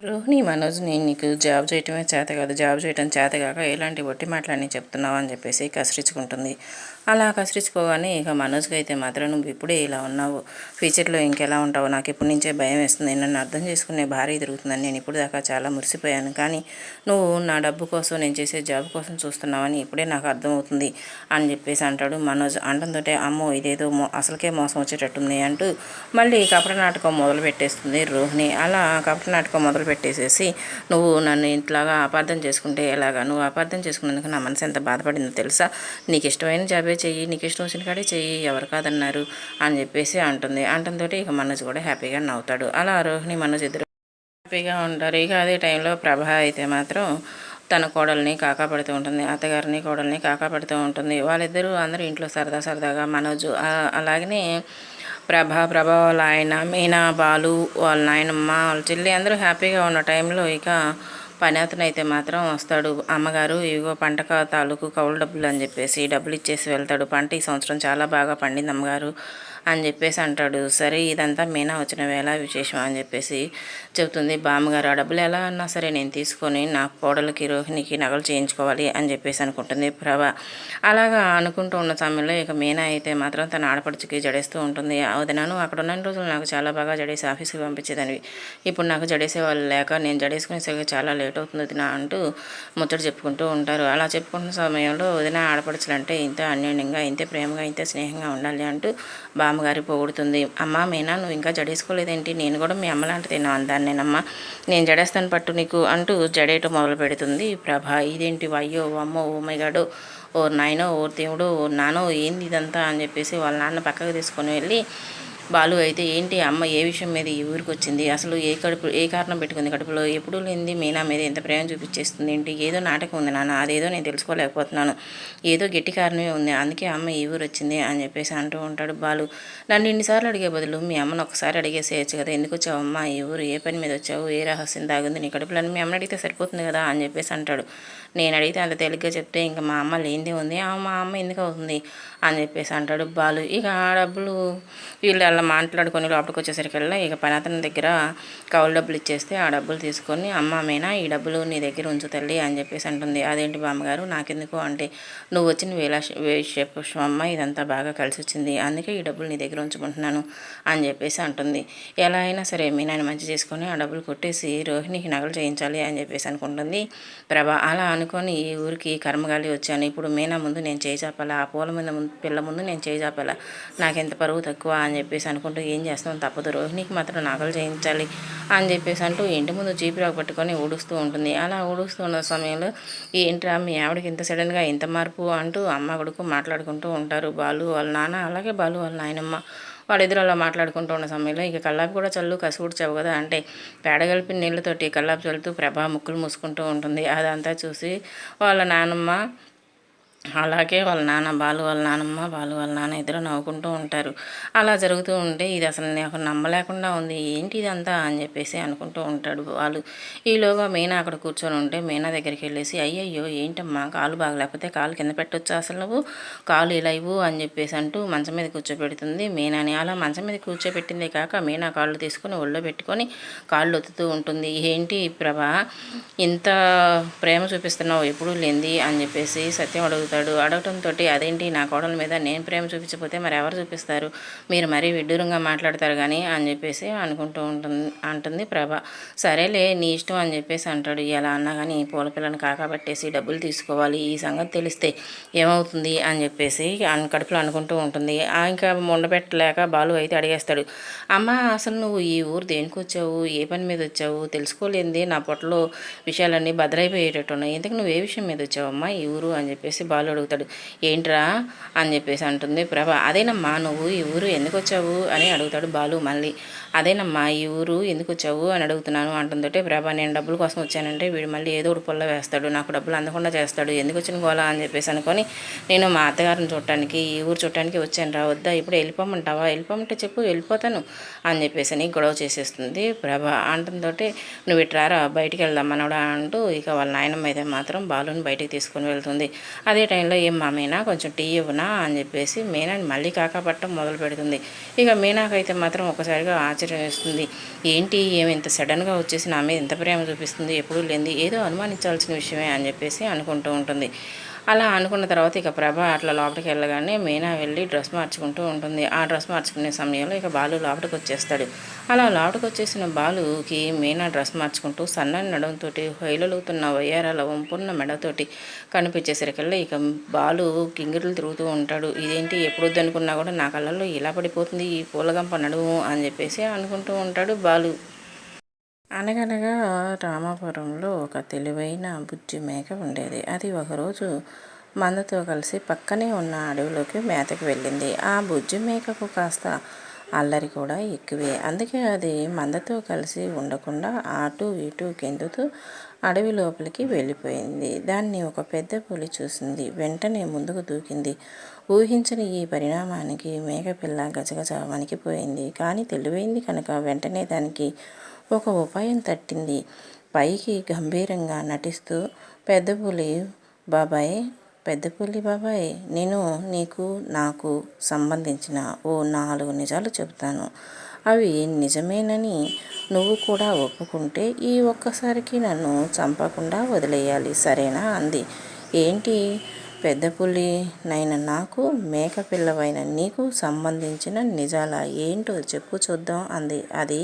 రోహిణి మనోజ్ నేను నీకు జాబ్ చేయటమే చేత కాదు. జాబ్ చేయటం చేత కాక ఎలాంటి ఒట్టి మాటలన్నీ చెప్తున్నావు అని చెప్పేసి కసిరించుకుంటుంది. అలా కసిరించుకోగానే ఇక మనోజ్కి అయితే మాత్రం నువ్వు ఇప్పుడే ఇలా ఉన్నావు. ఫ్యూచర్లో ఇంకెలా ఉంటావు? నాకు ఇప్పటి నుంచే భయం వేస్తుంది. నన్ను అర్థం చేసుకునే భార్య తిరుగుతుందని నేను ఇప్పుడు దాకా చాలా మురిసిపోయాను. కానీ నువ్వు నా డబ్బు కోసం నేను చేసే జాబ్ కోసం చూస్తున్నావని ఇప్పుడే నాకు అర్థమవుతుంది అని చెప్పేసి అంటాడు మనోజ్. అంటంతో అమ్మో ఇదేదో మో అసలుకే మోసం వచ్చేటట్టుంది అంటూ మళ్ళీ కపట నాటకం మొదలు పెట్టేస్తుంది రోహిణి. అలా కపట నాటకం మొదలు పెట్టేసేసి నువ్వు నన్ను ఇంట్లాగా అపార్థం చేసుకుంటే ఎలాగా? నువ్వు అపార్థం చేసుకున్నందుకు నా మనసు ఎంత బాధపడిందో తెలుసా? నీకు ఇష్టమైన జాబే చెయ్యి నీకు ఇష్టం వచ్చిన కాడే చెయ్యి ఎవరు కాదన్నారు? అని చెప్పేసి అంటుంది. అంటంతో ఇక మనోజ్ కూడా హ్యాపీగా నవ్వుతాడు. అలా రోహిణి మనసు ఇద్దరు హ్యాపీగా ఉంటారు. ఇక అదే టైంలో ప్రభ అయితే మాత్రం తన కోడల్ని కాకా పెడుతూ ఉంటుంది. అత్తగారిని కోడల్ని కాకా పెడుతూ ఉంటుంది. వాళ్ళిద్దరూ అందరూ ఇంట్లో సరదా సరదాగా మనోజు అలాగనే ప్రభ ప్రభ వాళ్ళ ఆయన మీనా బాలు వాళ్ళ నాయనమ్మ వాళ్ళ చెల్లి అందరూ హ్యాపీగా ఉన్న టైంలో ఇక పని అతను అయితే మాత్రం వస్తాడు. అమ్మగారు ఇగో పంట తాలూకు కౌలు డబ్బులు అని చెప్పేసి డబ్బులు ఇచ్చేసి వెళ్తాడు. పంట ఈ సంవత్సరం చాలా బాగా పండింది అమ్మగారు. అని చెప్పేసి అంటాడు. సరే ఇదంతా మీనా వచ్చిన వేళ విశేషం అని చెప్పేసి చెబుతుంది బామ్మగారు. ఆ డబ్బులు ఎలా అన్నా సరే నేను తీసుకొని నా కోడలకి రోహిణికి నగలు చేయించుకోవాలి అని చెప్పేసి అనుకుంటుంది ప్రభ. అలాగా అనుకుంటూ ఉన్న సమయంలో ఇక మీనా అయితే మాత్రం తన ఆడపడుచుకి జడేస్తూ ఉంటుంది. వదినాను అక్కడ ఉన్న రోజులు నాకు చాలా బాగా జడేసి ఆఫీస్కి పంపించేదానివి. ఇప్పుడు నాకు జడేసే వాళ్ళు లేక నేను జడేసుకునేసరికి చాలా లేట్ అవుతుంది నా అంటూ ముచ్చట చెప్పుకుంటూ ఉంటారు. అలా చెప్పుకుంటున్న సమయంలో వదిన ఆడపడుచులంటే ఇంత అన్యోన్యంగా ఇంత ప్రేమగా ఇంత స్నేహంగా ఉండాలి అంటూ బామ్మ అమ్మగారి పొగుడుతుంది. అమ్మ మీనా నువ్వు ఇంకా జడేసుకోలేదేంటి? నేను కూడా మీ అమ్మలాంటి తిన్నాను నేను జడేస్తాను పట్టు నీకు అంటూ జడేయటం మొదలు పెడుతుంది. ప్రభ ఇదేంటి? అయ్యో అమ్మో ఓ మైగాడు ఓ నాయనో ఓ దేవుడు ఓ నానో ఏంది ఇదంతా? అని చెప్పేసి వాళ్ళ నాన్న పక్కకు తీసుకొని వెళ్ళి బాలు అయితే ఏంటి అమ్మ ఏ విషయం మీద ఈ ఊరికి వచ్చింది అసలు ఏ కడుపు ఏ కారణం పెట్టుకుంది కడుపులో? ఎప్పుడు లేనిది మీనా మీద ఎంత ప్రేమ చూపించేస్తుంది ఏంటి? ఏదో నాటకం ఉంది నాన్న అదేదో నేను తెలుసుకోలేకపోతున్నాను. ఏదో గట్టి కారణమే ఉంది అందుకే అమ్మ ఈ ఊరు వచ్చింది అని చెప్పేసి అంటూ ఉంటాడు బాలు. నన్ను ఇన్నిసార్లు అడిగే బదులు మీ అమ్మను ఒకసారి అడిగేసేయచ్చు కదా ఎందుకు వచ్చావు అమ్మ? ఈ ఊరు ఏ పని మీద వచ్చావు? ఏ రహస్యం దాగుంది? నీ కడుపులో మీ అమ్మని అడిగితే సరిపోతుంది కదా అని చెప్పేసి అంటాడు. నేను అడిగితే అంత తేలిగ్గా చెప్తే ఇంకా మా అమ్మ లేనిదే ఉంది. మా అమ్మ ఎందుకు అవుతుంది అని చెప్పేసి అంటాడు బాలు. ఇక ఆ డబ్బులు వీళ్ళు అలా మాట్లాడుకొని లోపలికి వచ్చేసరికల్లా ఇక పనాతన దగ్గర కౌలు డబ్బులు ఇచ్చేస్తే ఆ డబ్బులు తీసుకొని అమ్మ మీనా ఈ డబ్బులు నీ దగ్గర ఉంచు తల్లి అని చెప్పేసి అంటుంది. అదేంటి బామ్మగారు? నాకెందుకు అంటే నువ్వు వచ్చిన వేళ పుష్పమ్మ ఇదంతా బాగా కలిసి వచ్చింది. అందుకే ఈ డబ్బులు నీ దగ్గర ఉంచుకుంటున్నాను అని చెప్పేసి అంటుంది. ఎలా అయినా సరే మీనాని మంచి చేసుకొని ఆ డబ్బులు కొట్టేసి రోహిణికి నగలు చేయించాలి అని చెప్పేసి అనుకుంటుంది. ప్రభా అలా అనుకొని ఈ ఊరికి కర్మగాలి వచ్చాను. ఇప్పుడు మీనా ముందు నేను చేయి ఆ పూల మీద ముందు పిల్ల ముందు నేను చేయి నాకు ఎంత పరువు తక్కువ అని చెప్పేసి అనుకుంటూ ఏం చేస్తాం తప్పదు రోహిణికి మాత్రం నగలు చేయించాలి అని చెప్పేసి అంటూ ఇంటి ముందు జీపిరాకు పట్టుకొని ఊడుస్తూ ఉంటుంది. అలా ఊడుస్తున్న సమయంలో ఏంట్రా మీ ఆవిడకి ఇంత సడన్గా ఇంత మార్పు అంటూ అమ్మ కొడుకు మాట్లాడుకుంటూ ఉంటారు. బాలు వాళ్ళ నాన్న అలాగే బాలు వాళ్ళ నాయనమ్మ. వాళ్ళిద్దరు అలా మాట్లాడుకుంటూ ఉన్న సమయంలో ఇక కల్లాపి కూడా చల్లు కసి ఊడ్చావు కదా అంటే పేడ కలిపిన నీళ్ళతోటి కల్లాపి చల్లుతూ ప్రభా ముక్కులు మూసుకుంటూ ఉంటుంది. అదంతా చూసి వాళ్ళ నానమ్మ అలాగే వాళ్ళ నాన్న బాలు వాళ్ళ నాన్నమ్మ బాలు వాళ్ళ నాన్న ఇద్దరు నవ్వుకుంటూ ఉంటారు. అలా జరుగుతూ ఉంటే ఇది అసలు నాకు నమ్మలేకుండా ఉంది. ఏంటి ఇదంతా అని చెప్పేసి అనుకుంటూ ఉంటాడు వాళ్ళు ఈలోగా మీనా అక్కడ కూర్చొని ఉంటే మీనా దగ్గరికి వెళ్ళేసి అయ్యయ్యో ఏంటమ్మా కాలు బాగలేకపోతే కాలు కింద పెట్టొచ్చు అసలు నువ్వు? కాలు ఇలా ఇవ్వు అని చెప్పేసి అంటూ మంచం మీద కూర్చోబెడుతుంది మీనాని. అలా మంచం మీద కూర్చోబెట్టిందే కాక మీనా కాళ్ళు తీసుకొని ఒళ్ళో పెట్టుకొని కాళ్ళు ఒత్తుతూ ఉంటుంది. ఏంటి ప్రభా ఇంత ప్రేమ చూపిస్తున్నావు? ఎప్పుడు లేంది అని చెప్పేసి సత్యం అడుగుతాడు. అడుగుతాడు అడగటంతో అదేంటి నా కోడల మీద నేను ప్రేమ చూపించకపోతే మరి ఎవరు చూపిస్తారు? మీరు మరీ విడ్డూరంగా మాట్లాడతారు కానీ అని చెప్పేసి అనుకుంటూ ఉంటుంది అంటుంది ప్రభ. సరేలే నీ ఇష్టం అని చెప్పేసి అంటాడు. ఎలా అన్నా కానీ పూల పిల్లని కాకబట్టేసి డబ్బులు తీసుకోవాలి. ఈ సంగతి తెలిస్తే ఏమవుతుంది అని చెప్పేసి కడుపులో అనుకుంటూ ఉంటుంది. ఇంకా ఉండబెట్టలేక బాలు అయితే అడిగేస్తాడు. అమ్మ అసలు నువ్వు ఈ ఊరు దేనికి వచ్చావు? ఏ పని మీద వచ్చావు? తెలుసుకోలేంది నా పొట్టలో విషయాలన్నీ భద్రైపోయేటట్టున్నాయి ఇంతకు నువ్వు ఏ విషయం మీద వచ్చావు అమ్మ ఈ ఊరు అని చెప్పేసి బాలు వాళ్ళు అడుగుతాడు ఏంట్రా? అని చెప్పేసి అంటుంది ప్రభ. అదేనమ్మా నువ్వు ఈ ఊరు ఎందుకు వచ్చావు? అని అడుగుతాడు బాలు మళ్ళీ. అదేనమ్మా ఈ ఊరు ఎందుకు వచ్చావు? అని అడుగుతున్నాను అంటుందంటే ప్రభా. నేను డబ్బుల కోసం వచ్చానంటే వీడు మళ్ళీ ఏదో ఒకటి పొల్ల వేస్తాడు నాకు డబ్బులు అందకుండా చేస్తాడు. ఎందుకు వచ్చిన గోలా? అని చెప్పేసి అనుకొని నేను మా అత్తగారిని చూడటానికి ఈ ఊరు చూడటానికి వచ్చాను రా వద్దా? ఇప్పుడు వెళ్ళిపోమంటావా? వెళ్ళిపోమంటే చెప్పు వెళ్ళిపోతాను అని చెప్పేసి అని గొడవ చేసేస్తుంది ప్రభ. అంటుందో నువ్వు ఇట్రారా బయటికి వెళ్దాం మనవడా అంటూ ఇక వాళ్ళ నాయనమ్మ అయితే మాత్రం బాలుని బయటికి తీసుకొని వెళ్తుంది. అదే టైంలో ఏం మా మీనా కొంచెం టీ ఇవ్వనా అని చెప్పేసి మీనాని మళ్ళీ కాకపట్టడం మొదలు పెడుతుంది. ఇక మీనాకైతే మాత్రం ఒకసారిగా ఆశ్చర్యం వేస్తుంది. ఏంటి ఏమి ఇంత సడన్గా వచ్చేసి నా మీద ఇంత ప్రేమ చూపిస్తుంది? ఎప్పుడూ లేనిది. ఏదో అనుమానించాల్సిన విషయమే అని చెప్పేసి అనుకుంటూ ఉంటుంది. అలా అనుకున్న తర్వాత ఇక ప్రభ అట్లా లోపలికి వెళ్ళగానే మీనా వెళ్ళి డ్రెస్ మార్చుకుంటూ ఉంటుంది. ఆ డ్రెస్ మార్చుకునే సమయంలో ఇక బాలు లోపలికి వచ్చేస్తాడు. అలా లోపలికి వచ్చేసిన బాలుకి మీనా డ్రెస్ మార్చుకుంటూ సన్నని నడుముతో హైలలుగుతున్న వయ్యారాల వంపున్న మెడతోటి కనిపించేసరికల్లా ఇక బాలు కింగిరులు తిరుగుతూ ఉంటాడు. ఇదేంటి? ఎప్పుడు వద్దనుకున్నా కూడా నా కళ్ళల్లో ఇలా పడిపోతుంది ఈ పూలగంప నడుము అని చెప్పేసి అనుకుంటూ ఉంటాడు బాలు. అనగనగా రామాపురంలో ఒక తెలివైన బుజ్జి మేక ఉండేది. అది ఒకరోజు మందతో కలిసి పక్కనే ఉన్న అడవిలోకి మేతకు వెళ్ళింది. ఆ బుజ్జి మేకకు కాస్త అల్లరి కూడా ఎక్కువే. అందుకే అది మందతో కలిసి ఉండకుండా అటు ఇటు గెంతుతూ అడవి లోపలికి వెళ్ళిపోయింది. దాన్ని ఒక పెద్ద పులి చూసింది. వెంటనే ముందుకు దూకింది. ఊహించని ఈ పరిణామానికి మేకపిల్ల గజగజ వణికిపోయింది. కానీ తెలివైంది కనుక వెంటనే దానికి ఒక ఉపాయం తట్టింది. పైకి గంభీరంగా నటిస్తూ పెద్ద పులి బాబాయ్ పెద్ద పులి బాబాయ్ నేను నీకు నాకు సంబంధించిన ఓ నాలుగు నిజాలు చెబుతాను. అవి నిజమేనని నువ్వు కూడా ఒప్పుకుంటే ఈ ఒక్కసారికి నన్ను చంపకుండా వదిలేయాలి సరేనా? అంది. ఏంటి? పెద్ద పులి నైన నాకు మేక పిల్లవైన నీకు సంబంధించిన నిజాల? ఏంటో చెప్పు చూద్దాం అంది. అది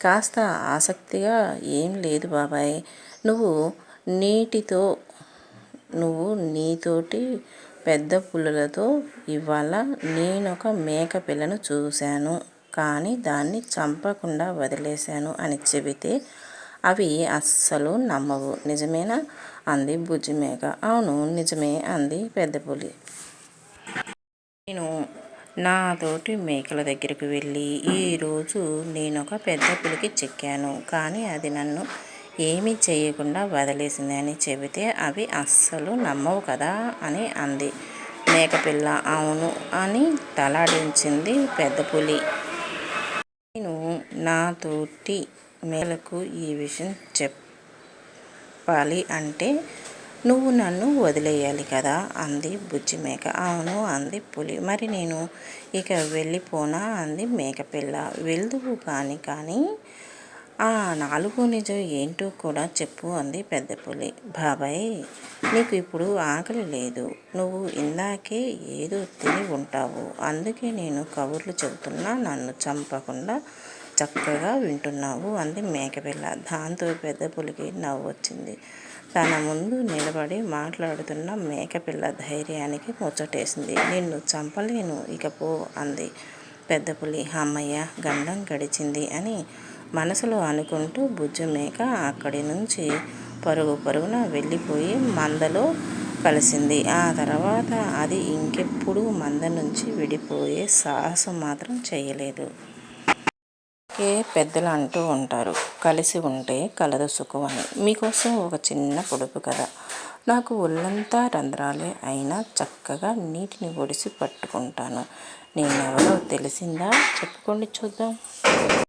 కాస్త ఆసక్తిగా ఏం లేదు బాబాయ్. నువ్వు నీటితో నువ్వు నీతోటి పెద్ద పుల్లలతో ఇవాళ నేనొక మేక పిల్లను చూశాను కానీ దాన్ని చంపకుండా వదిలేశాను అని చెబితే అవి అస్సలు నమ్మవు. నిజమేనా? అంది బుజ్జి మేక అవును నిజమే అంది పెద్ద పులి. నేను నాతోటి మేకల దగ్గరికి వెళ్ళి ఈరోజు నేను ఒక పెద్ద పులికి చెక్కాను. కానీ అది నన్ను ఏమీ చేయకుండా వదిలేసింది అని చెబితే అవి అస్సలు నమ్మవు కదా అని అంది. మేకపిల్ల అవును అని తలాడించింది పెద్ద పులి. నేను నాతోటి మేకలకు ఈ విషయం చెప్పాలి అంటే నువ్వు నన్ను వదిలేయాలి కదా అంది బుజ్జి మేక. అవును అంది పులి. మరి నేను ఇక వెళ్ళిపోనా అంది మేకపిల్ల వెళ్దువు కానీ కానీ ఆ నాలుగు నిజం ఏంటో కూడా చెప్పు అంది పెద్ద పులి. బాబాయ్ నీకు ఇప్పుడు ఆకలి లేదు. నువ్వు ఇందాకే ఏదో తిని ఉంటావు. అందుకే నేను కబుర్లు చెబుతున్నా నన్ను చంపకుండా చక్కగా వింటున్నావు అంది మేకపిల్ల దాంతో పెద్ద పులికి నవ్వు వచ్చింది తన ముందు నిలబడి మాట్లాడుతున్న మేకపిల్ల ధైర్యానికి ముచ్చటేసింది. నిన్ను చంపలేను ఇక పో అంది. పెద్ద పులి అమ్మయ్య గండం గడిచింది అని మనసులో అనుకుంటూ బుజ్జు మేక అక్కడి నుంచి పరుగు పరుగున వెళ్ళిపోయి మందలో కలిసింది. ఆ తర్వాత అది ఇంకెప్పుడు మంద నుంచి విడిపోయే సాహసం మాత్రం చేయలేదు. ఏ పెద్దలు అంటూ ఉంటారు. కలిసి ఉంటే కలదు సుఖం అని మీకోసం ఒక చిన్న పొడుపు కథ. నాకు ఒళ్ళంతా రంధ్రాలే అయినా చక్కగా నీటిని ఒడిసి పట్టుకుంటాను. నేనెవరో తెలిసిందా? చెప్పుకోండి చూద్దాం.